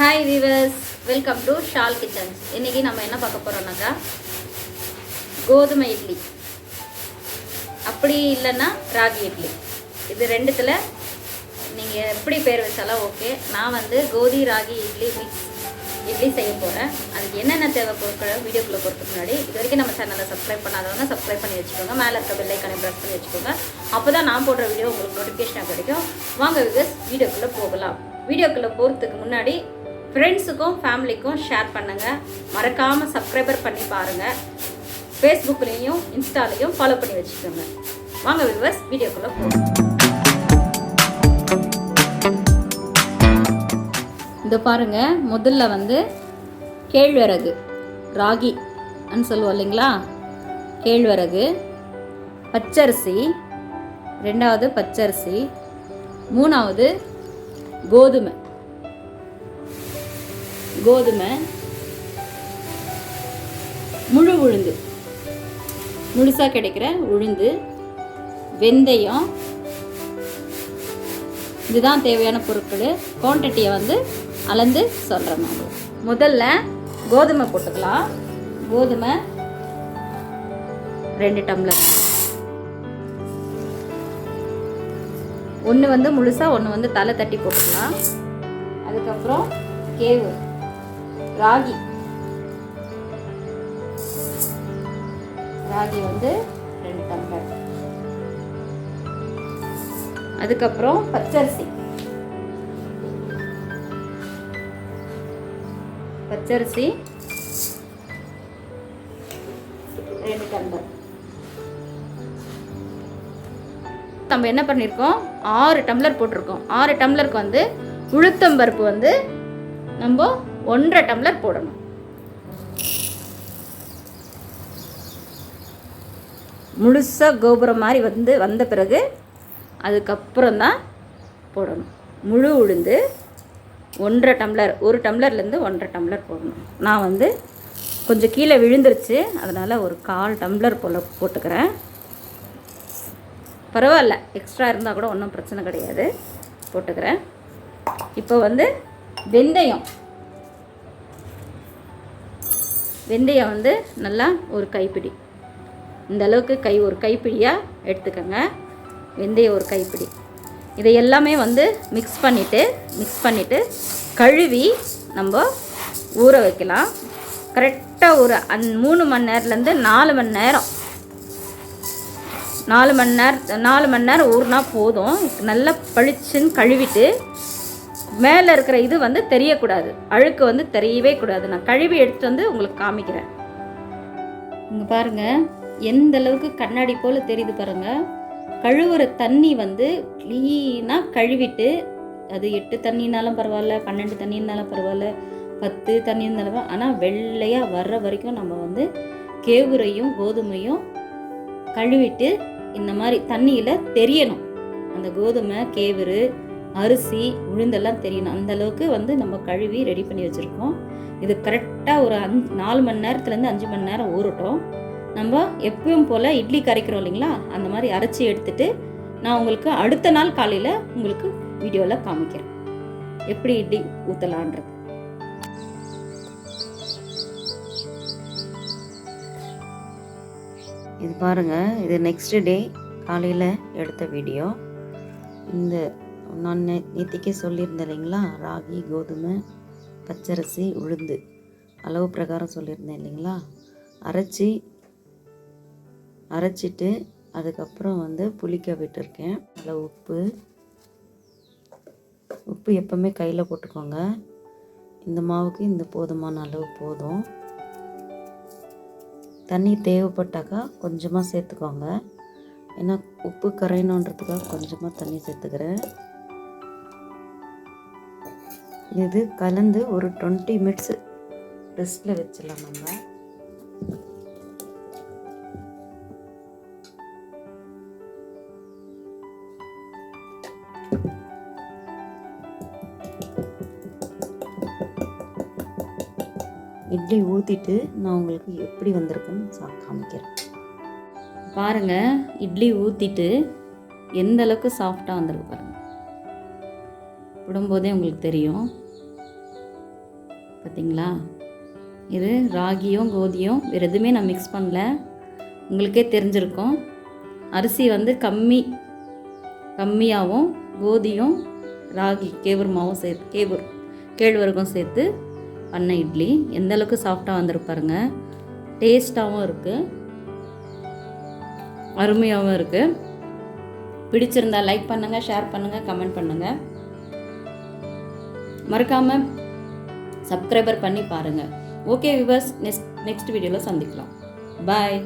Hi weavers welcome to shawl kitchens இன்றைக்கி நம்ம என்ன பார்க்க போகிறோம்னாக்கா கோதுமை இட்லி. அப்படி இல்லைன்னா ராகி இட்லி. இது ரெண்டுத்தில் நீங்கள் எப்படி பேர் வச்சாலும் ஓகே நான் வந்து கோதி ராகி இட்லி மிக்ஸ் இட்லி செய்ய போகிறேன் அதுக்கு என்னென்ன தேவை பொருட்களை வீடியோக்குள்ளே போகிறதுக்கு முன்னாடி இது வரைக்கும் நம்ம சேனலை சப்ஸ்கிரைப் பண்ணாதவங்க சப்ஸ்கிரைப் பண்ணி வச்சுக்கோங்க. மேலே இருக்க பெல்லைக்கான ப்ரெஸ் பண்ணி வச்சுக்கோங்க. அப்போ தான் நான் போடுற வீடியோ உங்களுக்கு நோட்டிஃபிகேஷனாக கிடைக்கும். வாங்க விகஸ் வீடியோக்குள்ளே போகலாம். வீடியோக்குள்ளே போகிறதுக்கு முன்னாடி ஃப்ரெண்ட்ஸுக்கும் ஃபேமிலிக்கும் ஷேர் பண்ணுங்கள் மறக்காமல் சப்ஸ்கிரைபர் பண்ணி பாருங்கள் ஃபேஸ்புக்லேயும் இன்ஸ்டாலையும் ஃபாலோ பண்ணி வச்சுக்கோங்க. வாங்க விவர்ஸ் வீடியோக்குள்ளே போகலாம் இந்த பாருங்க முதல்ல வந்து கேழ்வரகு ராகி அன்னு சொல்லுவோம் இல்லைங்களா? கேழ்வரகு பச்சரிசி ரெண்டாவது பச்சரிசி மூணாவது கோதுமை. கோதுமை முழு உளுந்து. முழுசாக கிடைக்கிற உளுந்து வெந்தயம் இதுதான் தேவையான பொருட்கள். குவான்டிட்டியை வந்து அளந்து சொல்கிறேன் நான் முதல்ல கோதுமை போட்டுக்கலாம். கோதுமை ரெண்டு டம்ளர். ஒன்று வந்து முழுசாக ஒன்று வந்து தலை தட்டி போட்டுக்கலாம். அதுக்கப்புறம் கேவு ராகி. ராகி வந்து ரெண்டு டம்ளர். அதுக்கப்புறம் பச்சரிசி. பச்சரிசி ரெண்டு டம்ளர். நம்ம என்ன பண்ணியிருக்கோம் ஆறு டம்ளர் போட்டிருக்கோம். ஆறு டம்ளருக்கு வந்து உளுத்தம்பருப்பு வந்து நம்ம ஒன்றரை டம்ளர் போடணும். முழுசாக கோபுரம் மாதிரி வந்து வந்த பிறகு அதுக்கப்புறம் தான் போடணும். முழு உளுந்து ஒன்றரை டம்ளர் ஒரு டம்ளர்லேருந்து ஒன்றரை டம்ளர் போடணும். நான் வந்து கொஞ்சம் கீழே விழுந்துருச்சு அதனால் ஒரு கால் டம்ளர் போல் போட்டுக்கிறேன். பரவாயில்ல எக்ஸ்ட்ரா இருந்தால் கூட ஒன்றும் பிரச்சனை கிடையாது. போட்டுக்கிறேன். இப்போ வந்து வெந்தயம். வெந்தயம் வந்து நல்லா ஒரு கைப்பிடி. இந்த அளவுக்கு கை ஒரு கைப்பிடியாக எடுத்துக்கோங்க. வெந்தயம் ஒரு கைப்பிடி. இதை எல்லாமே வந்து மிக்ஸ் பண்ணிவிட்டு மிக்ஸ் பண்ணிவிட்டு கழுவி நம்ம ஊற வைக்கலாம். கரெக்டாக ஒரு அந் மூணு மணி நேரத்துலேருந்து நாலு மணி நேரம். நாலு மணி நேரம் நாலு மணி நேரம் ஊறினா போதும். நல்லா பளிச்சுன்னு கழுவிட்டு மேலே இருக்கிற இது வந்து தெரியக்கூடாது. அழுக்கு வந்து தெரியவே கூடாது. நான் கழுவி எடுத்துட்டு வந்து உங்களுக்கு காமிக்கிறேன். இங்கே பாருங்கள் எந்த அளவுக்கு கண்ணாடி போல் தெரியுது பாருங்கள் கழுவுற தண்ணி வந்து க்ளீனாக கழுவிட்டு அது எட்டு தண்ணினாலும் பரவாயில்ல பன்னெண்டு தண்ணினாலும் பரவாயில்ல பத்து தண்ணி இருந்தாலும் ஆனால் வெள்ளையாக வர்ற வரைக்கும் நம்ம வந்து கேவுரையும் கோதுமையும் கழுவிட்டு இந்த மாதிரி தண்ணியில் தெரியணும். அந்த கோதுமை கேவுரு அரிசி உளுந்தெல்லாம் தெரியணும். அந்த அளவுக்கு வந்து நம்ம கழுவி ரெடி பண்ணி வச்சுருக்கோம். இது கரெக்டாக ஒரு அஞ்சு நாலு மணி நேரத்துலேருந்து அஞ்சு மணி நேரம் ஊறட்டும். நம்ம எப்பவும் போல் இட்லி கரைக்கிறோம் இல்லைங்களா? அந்த மாதிரி அரைச்சி எடுத்துட்டு நான் உங்களுக்கு அடுத்த நாள் காலையில் உங்களுக்கு வீடியோவில் காமிக்கிறேன். எப்படி இட்லி ஊற்றலான்றது இது பாருங்கள் இது நெக்ஸ்ட் டே காலையில் எடுத்த வீடியோ இந்த நான் நே நேற்றுக்கே சொல்லியிருந்தேன் இல்லைங்களா? ராகி கோதுமை பச்சரிசி உளுந்து. அளவு பிரகாரம் சொல்லியிருந்தேன் இல்லைங்களா? அரைச்சி அரைச்சிட்டு அதுக்கப்புறம் வந்து புளிக்க விட்டுருக்கேன். அதில் உப்பு உப்பு எப்போவுமே கையில் போட்டுக்கோங்க. இந்த மாவுக்கு இந்த போதுமான அளவு போதும். தண்ணி தேவைப்பட்டாக்கா கொஞ்சமாக சேர்த்துக்கோங்க. ஏன்னா உப்பு கரையணுன்றதுக்காக கொஞ்சமாக தண்ணி சேர்த்துக்கிறேன். இது கலந்து ஒரு டுவெண்ட்டி மினிட்ஸ் ரெஸ்ட்டில் வச்சிடலாம் நம்ம. இட்லி ஊற்றிட்டு நான் உங்களுக்கு எப்படி வந்திருக்குன்னு சா காமிக்கிறேன். பாருங்க இட்லி ஊற்றிட்டு எந்த அளவுக்கு சாஃப்டாக வந்திருக்கு பாருங்க. விடும்போதே உங்களுக்கு தெரியும். பார்த்தீங்களா இது ராகியும் கோதியும் வேறு எதுவுமே நான் மிக்ஸ் பண்ணல. உங்களுக்கே தெரிஞ்சிருக்கும். அரிசி வந்து கம்மி கம்மியாகவும் கோதியும் ராகி கேவுருமாவும் சேர்த்து கேவுர் கேழ்வரகும் சேர்த்து பண்ண இட்லி. எந்த அளவுக்கு சாஃப்டாக வந்திருப்பாருங்க டேஸ்ட்டாகவும் இருக்குது அருமையாகவும் இருக்குது பிடிச்சிருந்தா லைக் பண்ணுங்கள் ஷேர் பண்ணுங்கள் கமெண்ட் பண்ணுங்கள் மறக்காமல் சப்ஸ்கிரைபர் பண்ணி பாருங்கள் ஓகே விவர்ஸ் நெக்ஸ்ட் நெக்ஸ்ட் வீடியோவில் சந்திக்கலாம். பாய்